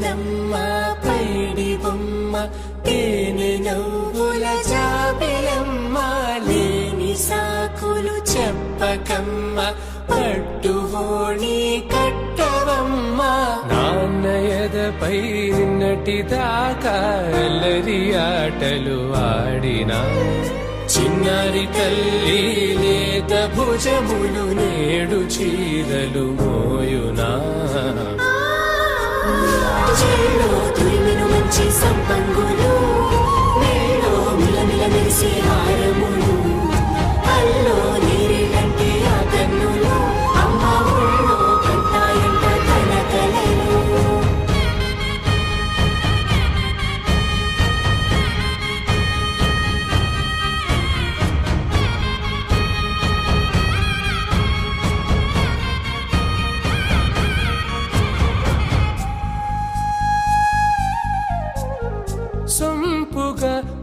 చక్కనమ్మ పైడి బొమ్మ తేనె నవ్వుల జాబిలమ్మ లేని సాకులు చెప్పకమ్మ పట్టువోణి కట్టవమ్మ. నాన్నయదపై నిన్నటిదాకా అల్లరి ఆటలు ఆడినా. చిన్నారి తల్లి లేత భుజములు నేడు చీరలు మోయునా చేలో తురిమిను మంచి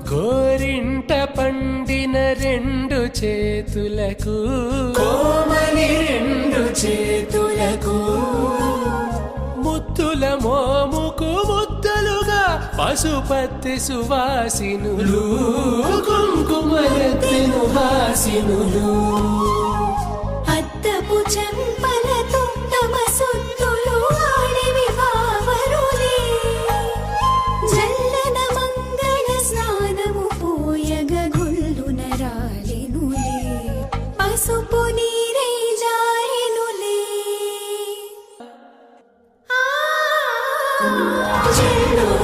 గోరింట పండిన రెండు చేతులకు కోమలి రెండు చేతులకు ముత్తుల మోముకు ముద్దలుగా పశుపతి సువాసినులు కుంకుమలెత్తిను హాసినులు 我不